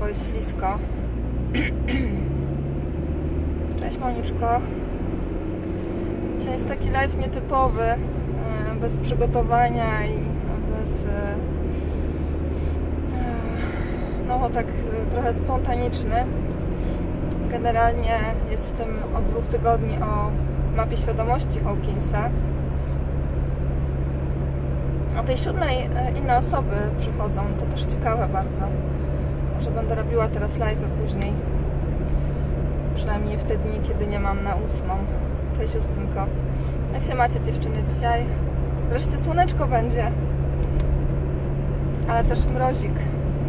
bo jest ślisko. Cześć Moniczko. Dzisiaj jest taki live nietypowy, e, bez przygotowania i bez... e, e, No tak trochę spontaniczny. Generalnie jest w tym od dwóch tygodni o mapie świadomości Hawkinsa. O tej siódmej inne osoby przychodzą, to też ciekawe bardzo. Może będę robiła teraz live później. Przynajmniej w te dni, kiedy nie mam na ósmą. Cześć Justynko. Jak się macie dziewczyny dzisiaj? Wreszcie słoneczko będzie. Ale też mrozik.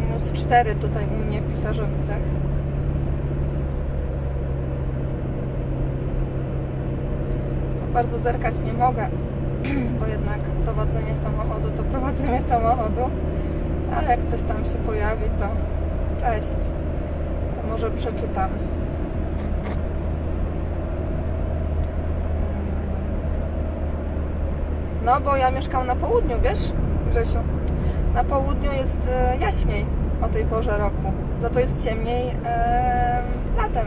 Minus 4 tutaj u mnie w Pisarzowicach. Za bardzo zerkać nie mogę, bo jednak prowadzenie samochodu to prowadzenie samochodu. Ale jak coś tam się pojawi, to cześć. To może przeczytam. No, bo ja mieszkam na południu, wiesz, Grzesiu? Na południu jest e, jaśniej o tej porze roku. Za to jest ciemniej e, latem.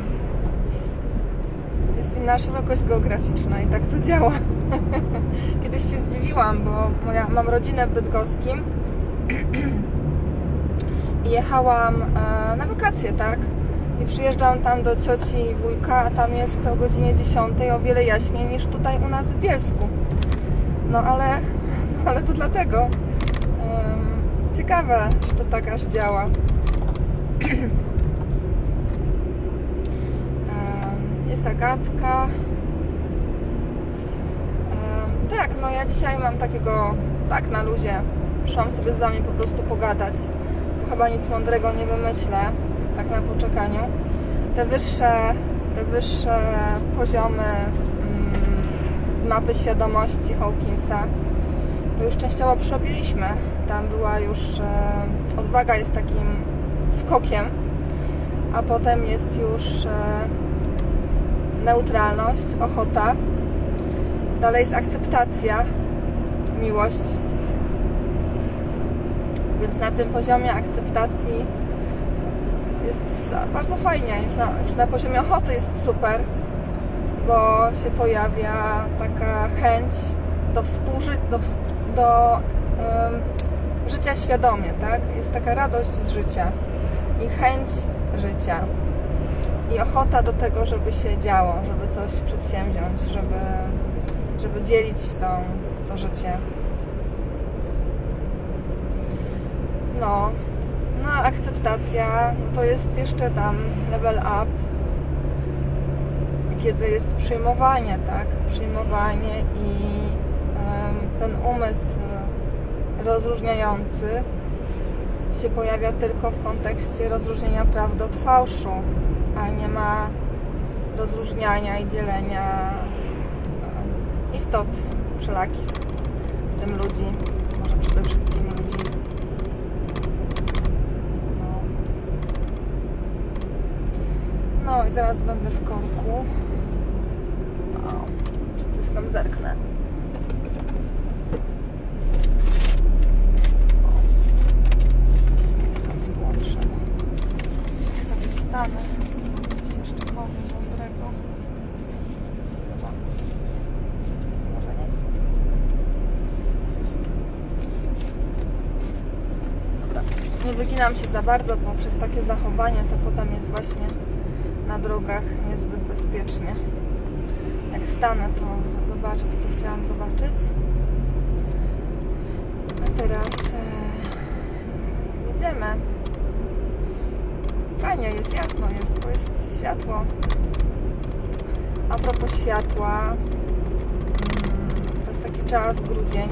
Jest inna szerokość geograficzna i tak to działa. Kiedyś się zdziwiłam, bo mam rodzinę w Bydgoskim jechałam e, na wakacje, tak? I przyjeżdżam tam do cioci i wujka, a tam jest o godzinie 10 o wiele jaśniej niż tutaj u nas w Bielsku. No ale, no ale to dlatego. Ciekawe, że to tak aż działa. Jest Agatka. Tak, no ja dzisiaj mam takiego, tak na luzie. Szłam sobie z wami po prostu pogadać. Chyba nic mądrego nie wymyślę, tak na poczekaniu. Te wyższe, te wyższe poziomy mm, z mapy świadomości Hawkinsa to już częściowo przerobiliśmy. Tam była już e, odwaga jest takim skokiem, a potem jest już e, neutralność, ochota. Dalej jest akceptacja, miłość. Więc na tym poziomie akceptacji jest bardzo fajnie. Na, już na poziomie ochoty jest super, bo się pojawia taka chęć do współżycia, do, do em, życia świadomie, tak? Jest taka radość z życia i chęć życia i ochota do tego, żeby się działo, żeby coś przedsięwziąć, żeby, żeby dzielić tą, to życie. No, no akceptacja no to jest jeszcze tam level up, kiedy jest przyjmowanie, tak? Przyjmowanie i ten umysł rozróżniający się pojawia tylko w kontekście rozróżnienia prawdy od fałszu, a nie ma rozróżniania i dzielenia em, istot wszelakich, w tym ludzi, może przede wszystkim ludzi. No. No i zaraz będę w korku. No, coś tam zerknę. Stanę, jeszcze powiem. Chyba. Może nie. Dobra. Nie wyginam się za bardzo, bo przez takie zachowanie to potem jest właśnie na drogach niezbyt bezpiecznie. Jak stanę, to zobaczę to, co chciałam zobaczyć. A teraz e, jedziemy. Fajnie, jest jasno, jest, bo jest światło. A propos światła, mm, to jest taki czas, grudzień,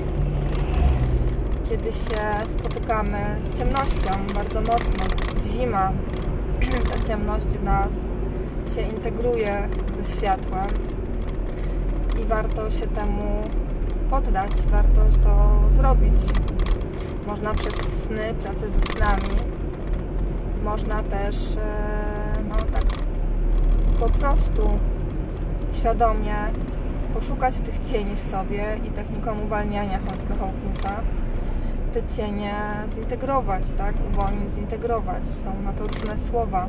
kiedy się spotykamy z ciemnością bardzo mocno. Zima, ta ciemność w nas się integruje ze światłem i warto się temu poddać, warto to zrobić. Można przez sny, pracę ze snami, można też e, no tak po prostu świadomie poszukać tych cieni w sobie i techniką uwalniania choćby Hawkinsa te cienie zintegrować, tak? Uwolnić, zintegrować. Są na to różne słowa.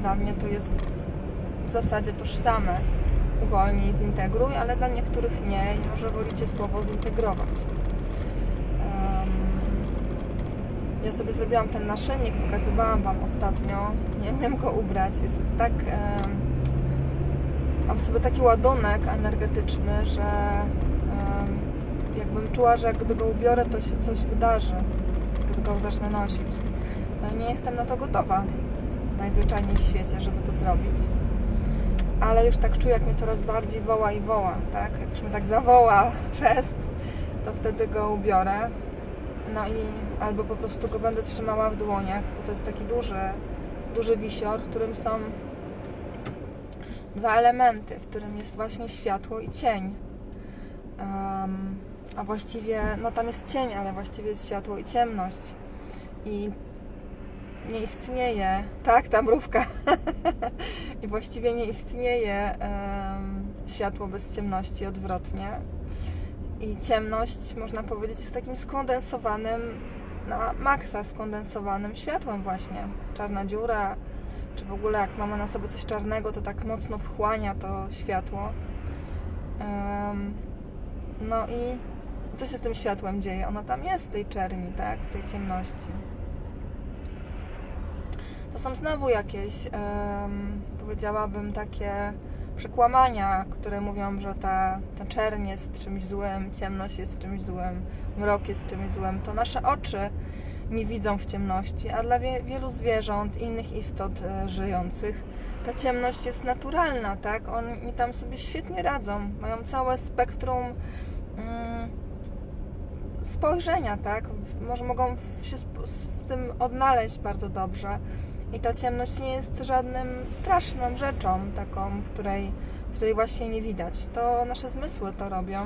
Dla mnie to jest w zasadzie tożsame. Uwolnij, zintegruj, ale dla niektórych nie i może wolicie słowo zintegrować. Um, ja sobie zrobiłam ten naszyjnik, pokazywałam Wam ostatnio. Nie umiem go ubrać. Jest tak... Um, mam sobie taki ładunek energetyczny, że um, jakbym czuła, że gdy go ubiorę, to się coś wydarzy, gdy go zacznę nosić. No i nie jestem na to gotowa najzwyczajniej w świecie, żeby to zrobić. Ale już tak czuję, jak mnie coraz bardziej woła i woła, tak? Jak już mnie tak zawoła fest, to wtedy go ubiorę. No i albo po prostu go będę trzymała w dłoniach, bo to jest taki duży, duży wisior, w którym są dwa elementy, w którym jest właśnie światło i cień. Um, a właściwie, no tam jest cień, ale właściwie jest światło i ciemność. I nie istnieje, tak, ta mrówka. I właściwie nie istnieje światło bez ciemności, odwrotnie. I ciemność, można powiedzieć, jest takim skondensowanym, na maksa skondensowanym światłem właśnie. Czarna dziura, czy w ogóle jak mamy na sobie coś czarnego, to tak mocno wchłania to światło. No i co się z tym światłem dzieje? Ono tam jest w tej czerni, tak? W tej ciemności. To są znowu jakieś, um, powiedziałabym, takie przekłamania, które mówią, że ta, ta czerń jest czymś złym, ciemność jest czymś złym, mrok jest czymś złym. To nasze oczy nie widzą w ciemności, a dla wie, wielu zwierząt, innych istot e, żyjących ta ciemność jest naturalna, tak? Oni tam sobie świetnie radzą, mają całe spektrum mm, spojrzenia, tak? Może mogą się z tym odnaleźć bardzo dobrze. I ta ciemność nie jest żadnym straszną rzeczą, taką, w której, w której właśnie nie widać. To nasze zmysły to robią,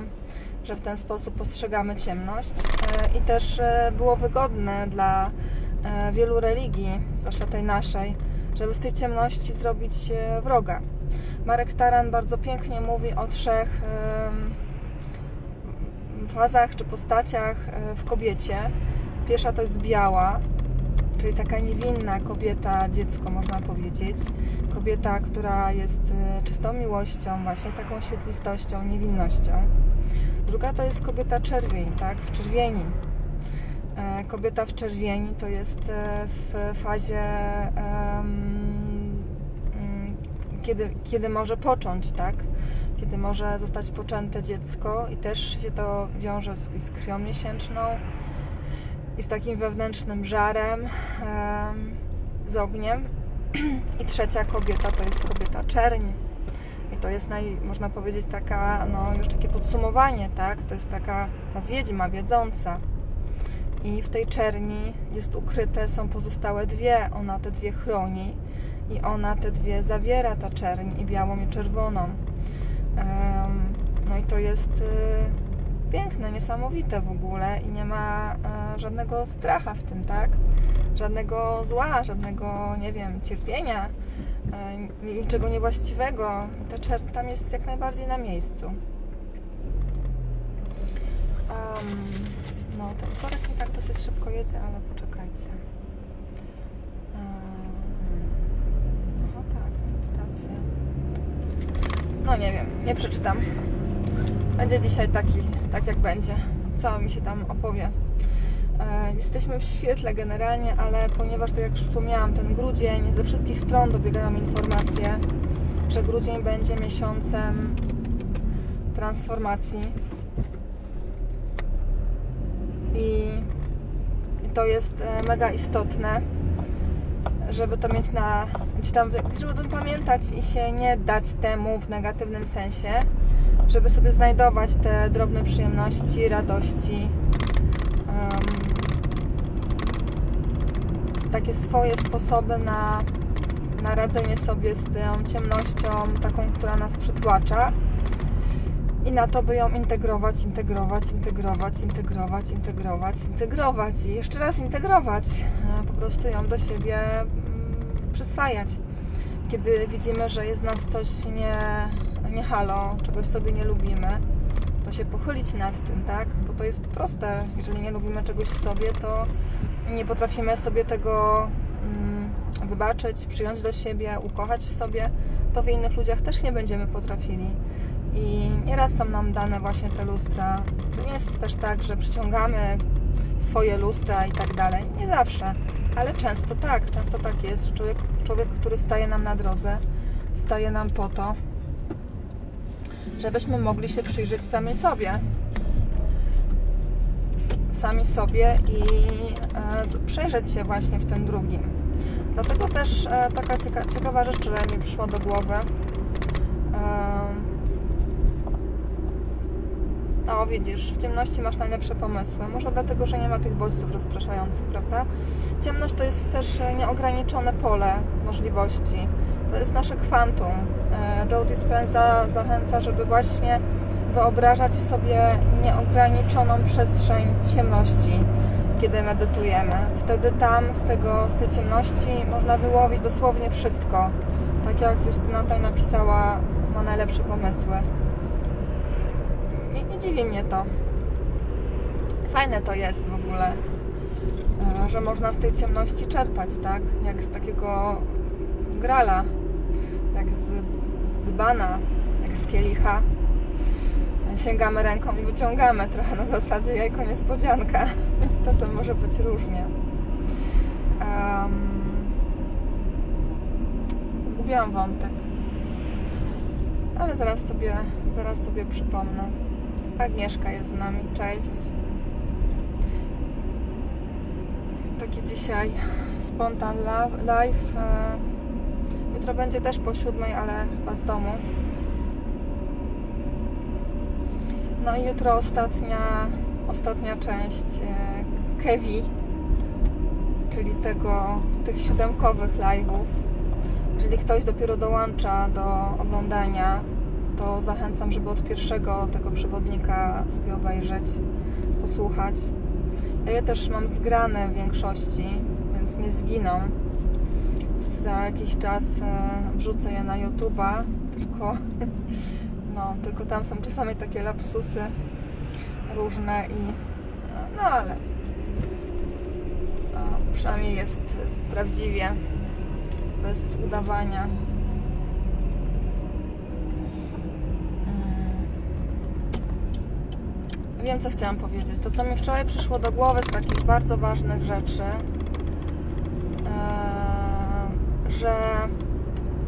że w ten sposób postrzegamy ciemność. E, I też e, było wygodne dla e, wielu religii, zwłaszcza tej naszej, żeby z tej ciemności zrobić wroga. Marek Taran bardzo pięknie mówi o trzech fazach czy postaciach w kobiecie. Pierwsza to jest biała, czyli taka niewinna kobieta, dziecko można powiedzieć. Kobieta, która jest czystą miłością, właśnie taką świetlistością, niewinnością. Druga to jest kobieta czerwień, tak, w czerwieni. Kobieta w czerwieni to jest w fazie kiedy, kiedy może począć, tak? Kiedy może zostać poczęte dziecko i też się to wiąże z, z krwią miesięczną i z takim wewnętrznym żarem, z ogniem. I trzecia kobieta to jest kobieta czerń. I to jest, naj, można powiedzieć, taka, no już takie podsumowanie, tak? To jest taka ta wiedźma wiedząca. I w tej czerni jest ukryte, są pozostałe dwie. Ona te dwie chroni i ona te dwie zawiera, ta czerń i białą i czerwoną. No i to jest y, piękne, niesamowite w ogóle i nie ma e, żadnego stracha w tym, tak? Żadnego zła, żadnego, nie wiem, cierpienia, e, niczego niewłaściwego. Ta czerń tam jest jak najbardziej na miejscu. Um, no, ten korek mi tak dosyć szybko jedzie, ale poczekajcie. No nie wiem, nie przeczytam. Będzie dzisiaj taki, tak jak będzie. Co mi się tam opowie. E, jesteśmy w świetle generalnie, ale ponieważ, tak jak już wspomniałam, ten grudzień, ze wszystkich stron dobiegają informacje, że grudzień będzie miesiącem transformacji. I, to jest e, mega istotne żeby to mieć na tam, żeby pamiętać i się nie dać temu w negatywnym sensie, żeby sobie znajdować te drobne przyjemności, radości, um, takie swoje sposoby na, na radzenie sobie z tą ciemnością, taką, która nas przytłacza. I na to, by ją integrować, integrować, integrować, integrować, integrować, integrować. I jeszcze raz integrować, po prostu ją do siebie przyswajać. kiedy widzimy, że jest nas coś nie, nie halo, czegoś sobie nie lubimy, to się pochylić nad tym, tak? Bo to jest proste. Jeżeli nie lubimy czegoś w sobie, to nie potrafimy sobie tego mm, wybaczyć, przyjąć do siebie, ukochać w sobie, to w innych ludziach też nie będziemy potrafili. I nieraz są nam dane właśnie te lustra. To nie jest też tak, że przyciągamy swoje lustra i tak dalej. Nie zawsze, ale często tak. Często tak jest, że człowiek, człowiek który staje nam na drodze, staje nam po to, żebyśmy mogli się przyjrzeć sami sobie. Sami sobie i e, przejrzeć się właśnie w tym drugim. Dlatego też e, taka cieka ciekawa rzecz, która mi przyszła do głowy. E, no, widzisz, w ciemności masz najlepsze pomysły. Może dlatego, że nie ma tych bodźców rozpraszających, prawda? Ciemność to jest też nieograniczone pole możliwości. To jest nasze kwantum. E, Joe Dispenza zachęca, żeby właśnie wyobrażać sobie nieograniczoną przestrzeń ciemności, kiedy medytujemy. Wtedy tam z, tego, z tej ciemności można wyłowić dosłownie wszystko. Tak jak Justyna tutaj napisała, ma najlepsze pomysły. Nie, nie dziwi mnie to. Fajne to jest w ogóle, e, że można z tej ciemności czerpać, tak? Jak z takiego grala, jak z, z bana, jak z kielicha. Sięgamy ręką i wyciągamy trochę na zasadzie jajko niespodzianka. Czasem może być różnie. Um, zgubiłam wątek. Ale zaraz sobie, zaraz sobie przypomnę. Agnieszka jest z nami. Cześć. Taki dzisiaj spontan live. Jutro będzie też po siódmej, ale chyba z domu. No i jutro ostatnia, ostatnia część e, Kevi, czyli tego, tych siódemkowych live'ów. Jeżeli ktoś dopiero dołącza do oglądania, to zachęcam, żeby od pierwszego tego przewodnika sobie obejrzeć, posłuchać. Ja je też mam zgrane w większości, więc nie zginą. Za jakiś czas e, wrzucę je na YouTube'a, tylko, no, tylko tam są czasami takie lapsusy różne i no ale przynajmniej jest prawdziwie, bez udawania. wiem, co chciałam powiedzieć. To, co mi wczoraj przyszło do głowy z takich bardzo ważnych rzeczy, e, że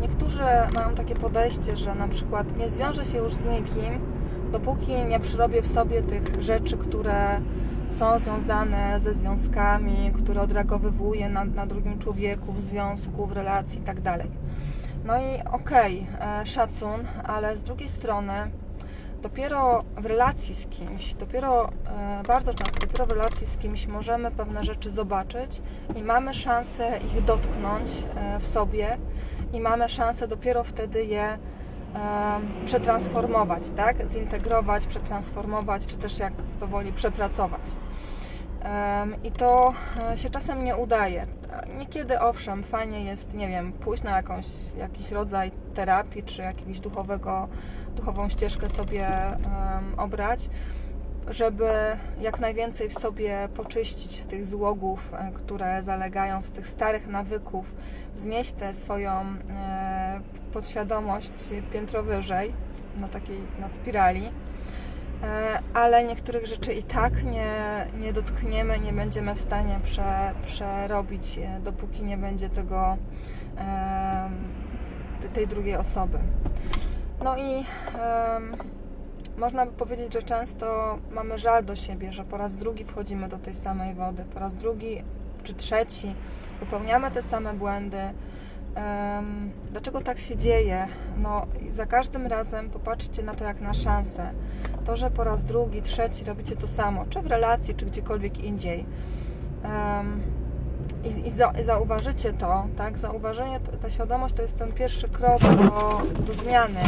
niektórzy mają takie podejście, że na przykład nie zwiążę się już z nikim, dopóki nie przyrobię w sobie tych rzeczy, które są związane ze związkami, które odreagowywuję na, na drugim człowieku, w związku, w relacji itd. Tak no i okej, okay, szacun, ale z drugiej strony dopiero w relacji z kimś, dopiero e, bardzo często, dopiero w relacji z kimś możemy pewne rzeczy zobaczyć i mamy szansę ich dotknąć e, w sobie i mamy szansę dopiero wtedy je e, przetransformować, tak? Zintegrować, przetransformować, czy też jak to woli, przepracować. I to się czasem nie udaje. Niekiedy owszem, fajnie jest, nie wiem, pójść na jakąś, jakiś rodzaj terapii, czy jakiegoś duchowego duchową ścieżkę sobie obrać, żeby jak najwięcej w sobie poczyścić z tych złogów, e, które zalegają, z tych starych nawyków, znieść tę swoją e, podświadomość piętro wyżej, na takiej, na spirali, e, ale niektórych rzeczy i tak nie, nie dotkniemy, nie będziemy w stanie prze, przerobić, dopóki nie będzie tego tej drugiej osoby. No i um, można by powiedzieć, że często mamy żal do siebie, że po raz drugi wchodzimy do tej samej wody, po raz drugi czy trzeci popełniamy te same błędy. Um, dlaczego tak się dzieje? No, za każdym razem popatrzcie na to jak na szansę. To, że po raz drugi, trzeci robicie to samo, czy w relacji, czy gdziekolwiek indziej. Um, i, i, za, i zauważycie to, tak? Zauważenie, ta świadomość to jest ten pierwszy krok do, do zmiany,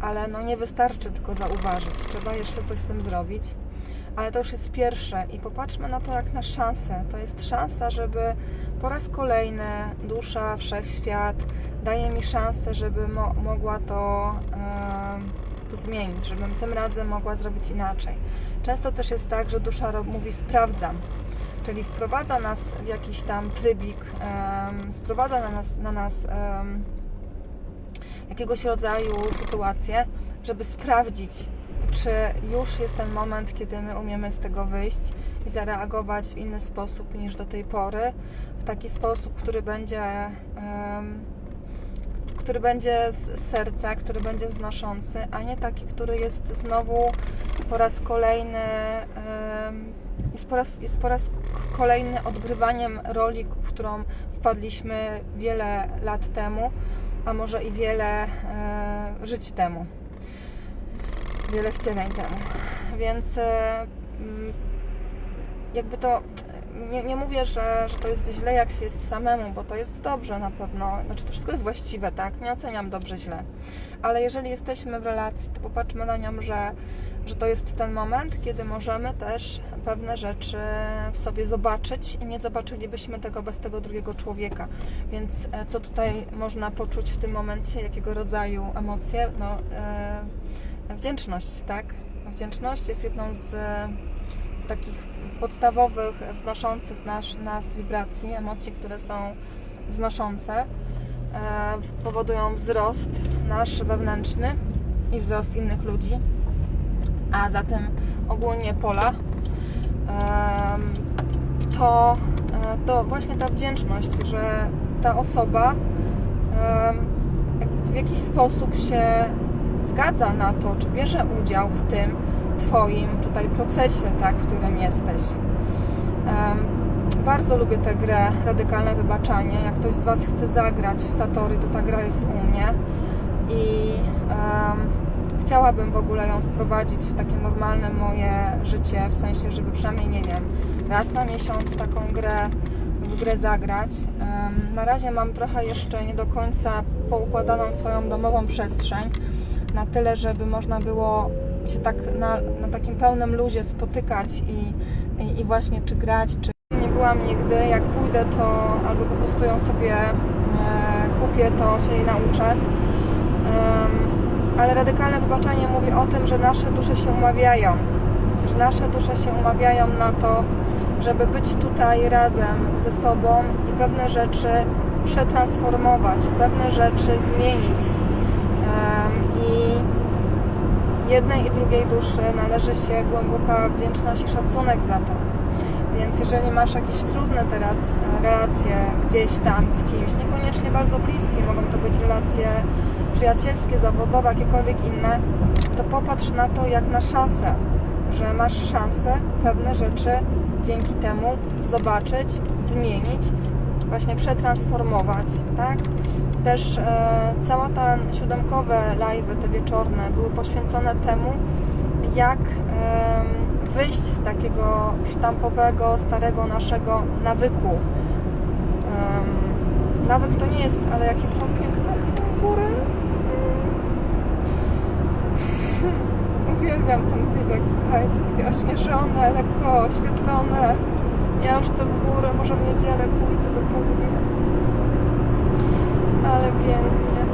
ale no nie wystarczy tylko zauważyć, trzeba jeszcze coś z tym zrobić. Ale to już jest pierwsze i popatrzmy na to jak na szansę. To jest szansa, żeby po raz kolejny dusza, wszechświat daje mi szansę, żeby mo mogła to, to zmienić, żebym tym razem mogła zrobić inaczej. Często też jest tak, że dusza mówi sprawdzam, czyli wprowadza nas w jakiś tam trybik, em, sprowadza na nas, na nas em, jakiegoś rodzaju sytuację, żeby sprawdzić, czy już jest ten moment, kiedy my umiemy z tego wyjść i zareagować w inny sposób niż do tej pory, w taki sposób, który będzie, em, który będzie z serca, który będzie wznoszący, a nie taki, który jest znowu po raz kolejny em, jest po raz, jest po raz kolejny odgrywaniem roli, w którą wpadliśmy wiele lat temu, a może i wiele e, żyć temu, wiele wcieleń temu. Więc e, mm, jakby to nie, nie mówię, że, że to jest źle, jak się jest samemu, bo to jest dobrze na pewno. Znaczy, to wszystko jest właściwe, tak? Nie oceniam dobrze, źle. Ale jeżeli jesteśmy w relacji, to popatrzmy na nią, że, że to jest ten moment, kiedy możemy też pewne rzeczy w sobie zobaczyć i nie zobaczylibyśmy tego bez tego drugiego człowieka. Więc e, co tutaj można poczuć w tym momencie, jakiego rodzaju emocje? No, e, wdzięczność, tak? Wdzięczność jest jedną z e, takich podstawowych, wznoszących nasz, nas wibracji, emocji, które są wznoszące, e, powodują wzrost nasz wewnętrzny i wzrost innych ludzi, a zatem ogólnie pola, to, e, to właśnie ta wdzięczność, że ta osoba w jakiś sposób się zgadza na to, czy bierze udział w tym Twoim tutaj procesie, tak, w którym jesteś. Bardzo lubię tę grę Radykalne Wybaczanie. Jak ktoś z Was chce zagrać w Satori, to ta gra jest u mnie i em, chciałabym w ogóle ją wprowadzić w takie normalne moje życie, w sensie, żeby przynajmniej, nie wiem, raz na miesiąc taką grę w grę zagrać. Na razie mam trochę jeszcze nie do końca poukładaną swoją domową przestrzeń, na tyle, żeby można było się tak na, na takim pełnym luzie spotykać i, i, i właśnie czy grać, czy nie byłam nigdy, jak pójdę to albo po prostu ją sobie e, kupię, to się jej nauczę. Ale radykalne wybaczenie mówi o tym, że nasze dusze się umawiają, że nasze dusze się umawiają na to, żeby być tutaj razem ze sobą i pewne rzeczy przetransformować, pewne rzeczy zmienić. I jednej i drugiej duszy należy się głęboka wdzięczność i szacunek za to. Więc jeżeli masz jakieś trudne teraz relacje gdzieś tam z kimś, niekoniecznie bardzo bliskie, mogą to być relacje przyjacielskie, zawodowe, jakiekolwiek inne, to popatrz na to jak na szansę, że masz szansę pewne rzeczy dzięki temu zobaczyć, zmienić, właśnie przetransformować, tak? Też e, cała ta siódemkowe live, te wieczorne, były poświęcone temu, jak e, wyjść z takiego sztampowego, starego naszego nawyku. E, nawyk to nie jest, ale jakie są piękne góry. Uwielbiam ten widok, słuchajcie, takie ośnieżone, lekko oświetlone. Ja już chcę w górę, może w niedzielę pójdę do południa. Ale pięknie.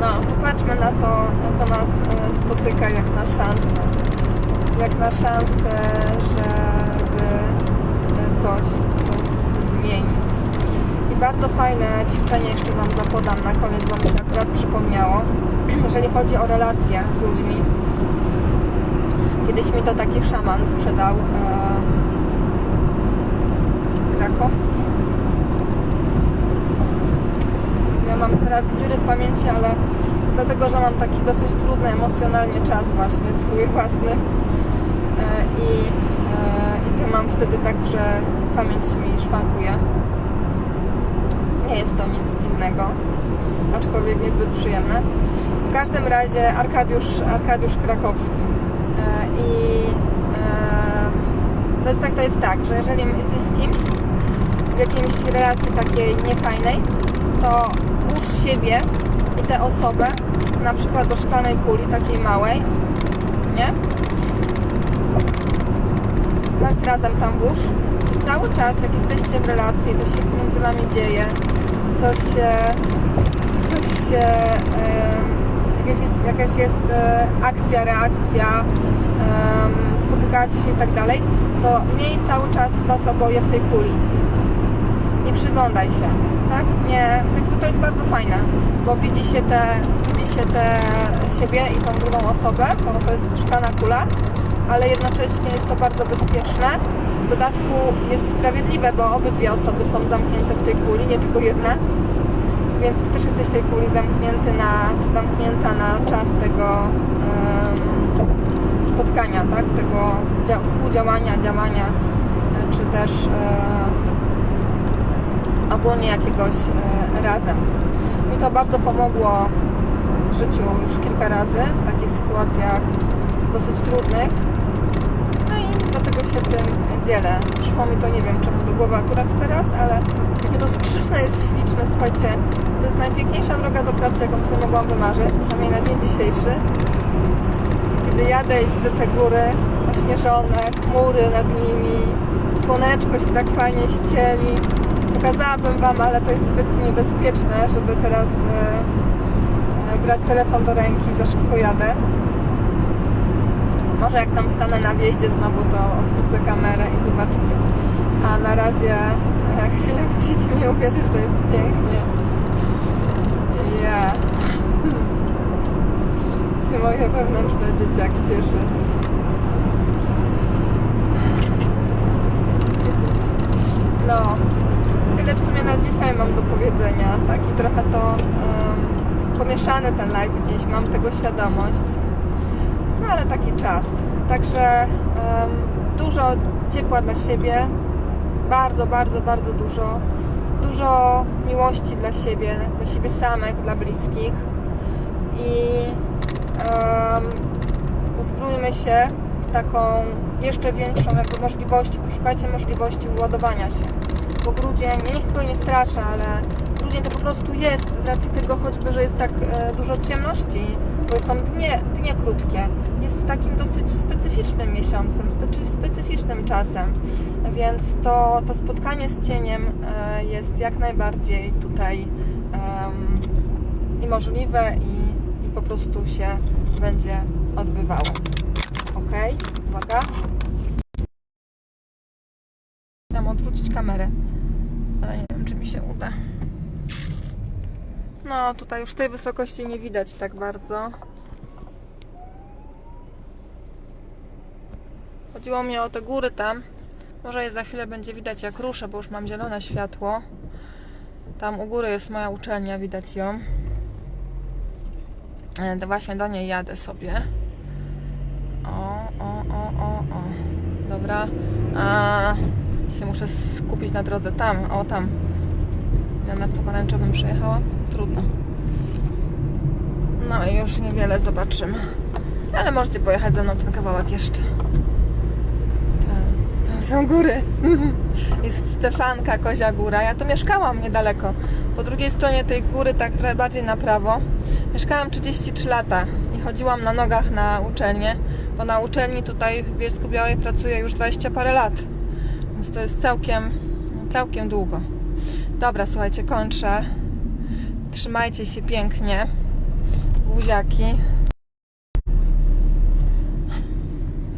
No, popatrzmy na to, co nas e, spotyka jak na szansę. Jak na szansę, żeby e, coś zmienić. I bardzo fajne ćwiczenie jeszcze Wam zapodam na koniec, bo mi się akurat przypomniało. Jeżeli chodzi o relacje z ludźmi, Kiedyś mi to taki szaman sprzedał. krakowski. Ja mam teraz dziury w pamięci, ale dlatego, że mam taki dosyć trudny emocjonalnie czas właśnie swój własny. I, e, I to mam wtedy tak, że pamięć mi szwankuje. Nie jest to nic dziwnego, aczkolwiek niezbyt przyjemne. W każdym razie Arkadiusz, Arkadiusz Krakowski. E, I e, to jest tak, to jest tak, że jeżeli jesteś z kimś w jakiejś relacji takiej niefajnej, to włóż siebie i tę osobę na przykład do szklanej kuli, takiej małej, nie? Was razem tam. I cały czas, jak jesteście w relacji, coś się między wami dzieje, coś się, coś się, em, jakaś jest, jakaś jest e, akcja, reakcja, em, spotykacie się i tak dalej, to miej cały czas was oboje w tej kuli. Nie przyglądaj się, tak? Nie, jakby to jest bardzo fajne, bo widzi się te, widzi się te siebie i tą drugą osobę, bo to jest szklana kula, ale jednocześnie jest to bardzo bezpieczne. W dodatku jest sprawiedliwe, bo obydwie osoby są zamknięte w tej kuli, nie tylko jedna. Więc ty też jesteś w tej kuli zamknięty na, czy zamknięta na czas tego spotkania, tak? Tego dzia- współdziałania, działania, e, czy też e, ogólnie jakiegoś e, razem. Mi to bardzo pomogło w życiu już kilka razy w takich sytuacjach dosyć trudnych. I się tym dzielę. Przyszło mi to, nie wiem czemu do głowy akurat teraz, ale jakie to skrzyczne jest śliczne, słuchajcie. To jest najpiękniejsza droga do pracy, jaką sobie mogłam wymarzyć, przynajmniej na dzień dzisiejszy. Kiedy jadę i widzę te góry ośnieżone, chmury nad nimi, słoneczko się tak fajnie ścieli. Pokazałabym Wam, ale to jest zbyt niebezpieczne, żeby teraz e, e, brać telefon do ręki, za szybko jadę. Może jak tam stanę na wjeździe znowu, to odwrócę kamerę i zobaczycie. A na razie chwilę musicie mi uwierzyć, że jest pięknie. Ja. Się moje wewnętrzne dzieciak cieszy. No, tyle w sumie na dzisiaj mam do powiedzenia. Taki trochę to um, pomieszany ten live dziś, mam tego świadomość. No ale taki czas. Także em, dużo ciepła dla siebie. Bardzo, bardzo, bardzo dużo. Dużo miłości dla siebie, dla siebie samych, dla bliskich. I um, uzbrójmy się w taką jeszcze większą jakby możliwość, poszukajcie możliwości uładowania się. Bo grudzień, ja nikogo nie straszę, ale grudzień to po prostu jest z racji tego choćby, że jest tak e, dużo ciemności, bo są dnie, dnie krótkie. Jest takim dosyć specyficznym miesiącem, specy, specyficznym czasem, więc to, to spotkanie z cieniem e, jest jak najbardziej tutaj em, i możliwe i, i po prostu się będzie odbywało. Ok, uwaga. Chciałam odwrócić kamerę, ale nie wiem, czy mi się uda. No, tutaj już tej wysokości nie widać tak bardzo. Chodziło mi o te góry tam. Może je za chwilę będzie widać jak ruszę, bo już mam zielone światło. Tam u góry jest moja uczelnia, widać ją. E, to właśnie do niej jadę sobie. O, o, o, o, o. Dobra. A, się muszę skupić na drodze. Tam, o tam. Ja nad pomarańczowym przejechałam. Trudno. No i już niewiele zobaczymy. Ale możecie pojechać ze mną ten kawałek jeszcze. Tam, tam są góry. Jest Stefanka, Kozia Góra. Ja tu mieszkałam niedaleko. Po drugiej stronie tej góry, tak trochę bardziej na prawo. Mieszkałam 33 lata i chodziłam na nogach na uczelnię, bo na uczelni tutaj w Bielsku Białej pracuję już 20 parę lat. Więc to jest całkiem, całkiem długo. Dobra, słuchajcie, kończę. Trzymajcie się pięknie. Buziaki.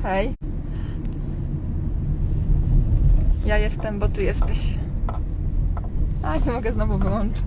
Hej. Ja jestem, bo ty jesteś. A, nie mogę znowu wyłączyć.